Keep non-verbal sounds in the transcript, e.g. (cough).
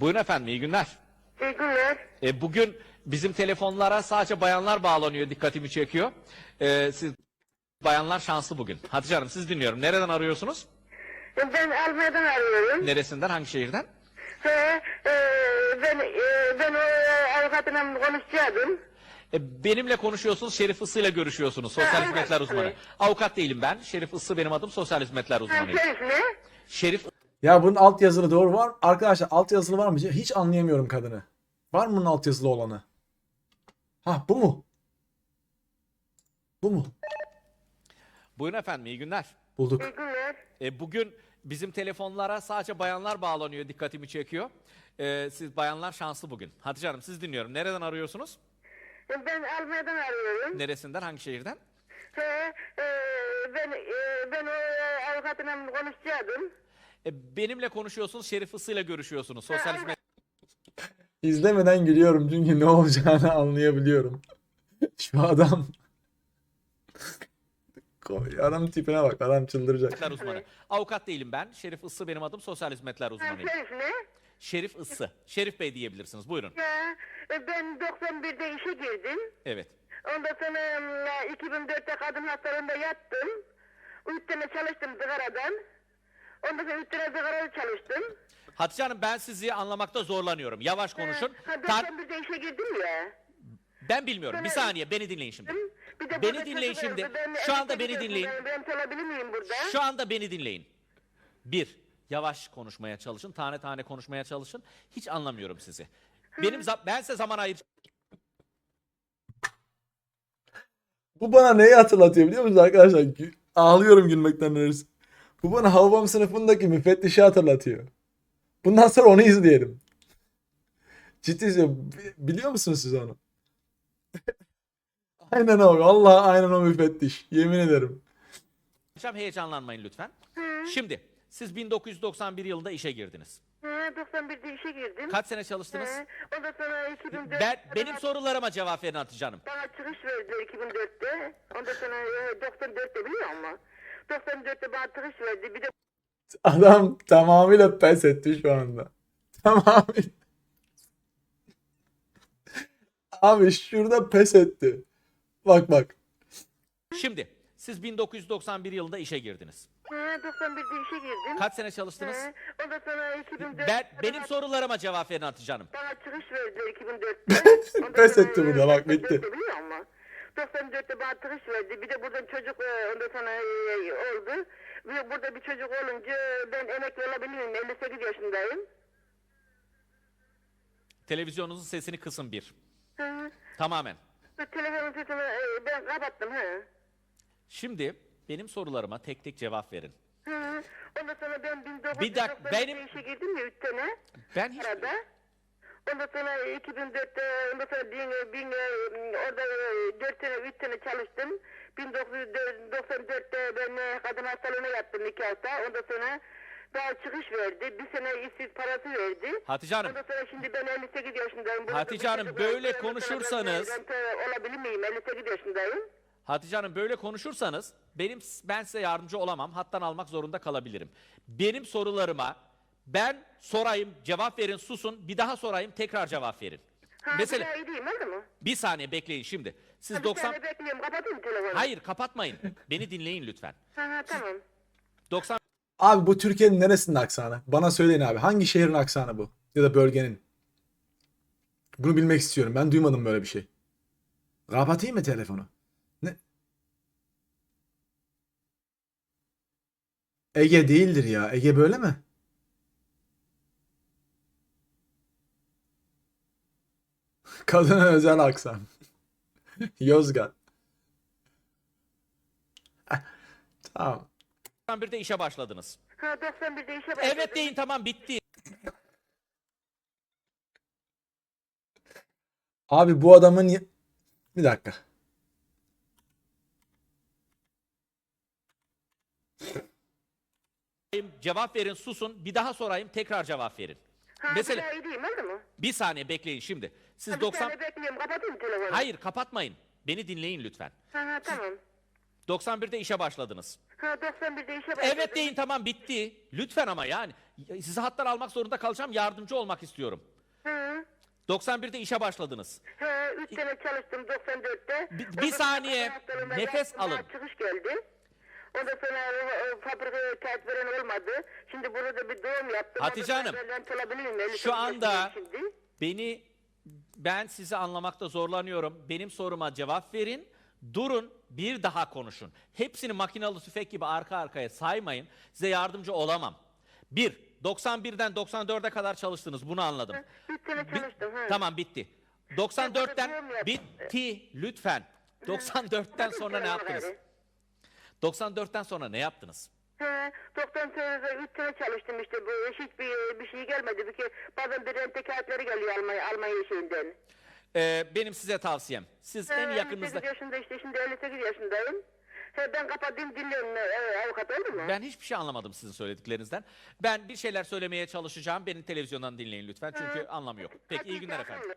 Buyurun efendim iyi günler. İyi günler. E, bugün bizim telefonlara sadece bayanlar bağlanıyor dikkatimi çekiyor. E, siz bayanlar şanslı bugün. Hatice Hanım siz dinliyorum. Nereden arıyorsunuz? Ben Almanya'dan arıyorum. Neresinden hangi şehirden? He, e, ben e, ben o avukatımla konuşacaktım. E, benimle konuşuyorsunuz Şerif Isı ile görüşüyorsunuz. Sosyal Ha, hizmetler uzmanı. Avukat değilim ben. Şerif Isı benim adım sosyal hizmetler Ha, uzmanıyım. Şerif ne? Şerif Ya bunun alt yazılı doğru var. Arkadaşlar alt yazılı var mı? Hiç anlayamıyorum kadını. Var mı bunun alt yazılı olanı? Ha bu mu? Bu mu? Buyurun efendim iyi günler. Bulduk. İyi günler. E, bugün bizim telefonlara sadece bayanlar bağlanıyor dikkatimi çekiyor. E, siz bayanlar şanslı bugün. Hatice Hanım siz dinliyorum. Nereden arıyorsunuz? Ben Almanya'dan arıyorum. Neresinden hangi şehirden? He, e, ben e, ben o avukatımla konuşacaktım. E, benimle konuşuyorsunuz Şerif Isı ile görüşüyorsunuz. Sosyal Ha, (laughs) hizmet İzlemeden gülüyorum çünkü ne olacağını anlayabiliyorum. (laughs) Şu adam. Adam tipine bak. Adam çıldıracak. hizmetler uzmanı. Avukat değilim ben. Şerif Isı benim adım sosyal hizmetler Ha, uzmanıyım. Şerif ne? Şerif Isı. Şerif Bey diyebilirsiniz. Buyurun. Ya, e, ben 91'de işe girdim. Evet. Ondan sonra e, 2004'te kadın hastalığında yattım. Üç sene çalıştım zıgaradan. Ondan sonra üç sene zıgarada çalıştım. Hatice Hanım ben sizi anlamakta zorlanıyorum. Yavaş konuşun. Ha, Tar- 91'de işe girdim ya. ben bilmiyorum. Bir saniye beni dinleyin şimdi. Bir de Beni burada dinleyin çocuk- şimdi. ben Şu anda beni dinleyin. Ben çalabilir miyim burada? Şu anda beni dinleyin. Bir, yavaş konuşmaya çalışın. Tane tane konuşmaya çalışın. Hiç anlamıyorum sizi. Benim za- ben size zaman ayır. Bu bana neyi hatırlatıyor biliyor musunuz arkadaşlar? Gü- Ağlıyorum gülmekten neredeyse. Bu bana Havvam sınıfındaki müfettişi hatırlatıyor. Bundan sonra onu izleyelim. Ciddi söylüyorum. Bi- Biliyor musunuz siz onu? (laughs) aynen o. Allah aynen o müfettiş. Yemin ederim. Heyecanlanmayın lütfen. Şimdi siz 1991 yılında işe girdiniz. Hı, 91'de işe girdim. Kaç sene çalıştınız? Hı, Ondan sonra 2004'te Ben benim sorularıma cevap verin Hatice Hanım. bana çıkış verdiler 2004'te. Ondan sonra e, 94'te biliyor musun? 94'te bana çıkış verdi. Bir de Adam tamamıyla pes etti şu anda. Tamamıyla. Abi şurada pes etti. Bak bak. Şimdi siz 1991 yılında işe girdiniz. Hı, 91'de işe girdim. Kaç sene çalıştınız? Hı, Ondan sonra 2004'te Ben benim bana- sorularıma cevap verin Hatice Hanım. Bana çıkış verdiler 2004'te. Ondan Pes sonra, etti burada, bak, 94'te bitti. Biliyor musun? 94'te bana çıkış verdi. Bir de buradan çocuk e, ondan sonra e, oldu. Bir, burada bir çocuk olunca ben emekli olabilirim. 58 yaşındayım. Televizyonunuzun sesini kısın bir. Hı. Tamamen. Telefonun sesini e, ben kapattım. Hı. Şimdi benim sorularıma tek tek cevap verin. Hı. Ondan sonra ben 1990'da Bir dakika, benim- işe girdim ya 3 sene. Ben hiç Arada. Ondan sonra 2004'te ondan sonra bin, bin, e, orada 4 sene 3 sene çalıştım. 1994'te ben e, kadın hastalığına yattım 2 hafta. Ondan sonra daha çıkış verdi. Bir sene işsiz parası verdi. Hatice Hanım Ondan sonra şimdi ben 58 yaşındayım. Burada Hatice Hanım, böyle var. Konuşursanız- Ben, ben olabilir miyim? 58 yaşındayım. Hatice Hanım böyle konuşursanız benim ben size yardımcı olamam. Hattan almak zorunda kalabilirim. Benim sorularıma ben sorayım, cevap verin, susun. Bir daha sorayım, tekrar cevap verin. Ha, Mesela bir iyi değil mi? Oldu mu? bir saniye bekleyin şimdi. Siz Ha, bir 90 saniye bekliyorum. Kapatayım telefonu. Hayır, kapatmayın. Beni dinleyin lütfen. Ha, ha, tamam. 90 Abi bu Türkiye'nin neresinin aksanı? Bana söyleyin abi. Hangi şehrin aksanı bu? Ya da bölgenin? Bunu bilmek istiyorum. Ben duymadım böyle bir şey. Kapatayım mı telefonu? Ne? Ege değildir ya. Ege böyle mi? (laughs) Kadına özel aksan. (laughs) Yozgat. (laughs) Tamam. 91'de işe başladınız. Ha 91'de işe başladım. Evet deyin tamam bitti. Abi bu adamın y- bir dakika. Cevap verin, susun. Bir daha sorayım, tekrar cevap verin. Ha, Mesela- mi? Oldu mu? Bir saniye bekleyin şimdi. Siz Ha, bir 90 saniye bekliyorum. Kapatayım telefonu. Hayır, kapatmayın. Beni dinleyin lütfen. Ha, ha, tamam. 91'de işe başladınız. Ha 91'de işe başladım. Evet deyin tamam bitti. Lütfen ama yani. sizi hattan almak zorunda kalacağım. Yardımcı olmak istiyorum. Hı. 91'de işe başladınız. He, 3 sene çalıştım 94'te. Bir- bir Ondan sonra saniye, nefes yaptım, alın. Çıkış geldi. Ondan sonra e, e, fabrikaya kağıt veren olmadı. Şimdi burada bir doğum yaptım. Hatice Hanım, sonra ben çalabilir miyim? 58 Şu anda beni ben sizi anlamakta zorlanıyorum. Benim soruma cevap verin. Durun bir daha konuşun. Hepsini makinalı tüfek gibi arka arkaya saymayın. Size yardımcı olamam. Bir, 91'den 94'e kadar çalıştınız. Bunu anladım. 3 sene Bi- çalıştım. hı. Tamam bitti. Ben burada 94'ten diyorum ya- bitti lütfen. 94'ten sonra ne yaptınız? 94'ten sonra ne yaptınız? He, 94'de 3 sene çalıştım işte. Bu hiçbir bir şey gelmedi. Bir ke bazen bir rente kağıtları geliyor Almanya, Almanya şeyinden. Ee, benim size tavsiyem. Siz en He, yakınınızda 58 yaşında işte şimdi 58 yaşındayım. He, ben kapatayım dinliyorum e, avukat oldu mu? Ben hiçbir şey anlamadım sizin söylediklerinizden. Ben bir şeyler söylemeye çalışacağım. Beni televizyondan dinleyin lütfen çünkü anlam yok. Peki iyi günler efendim.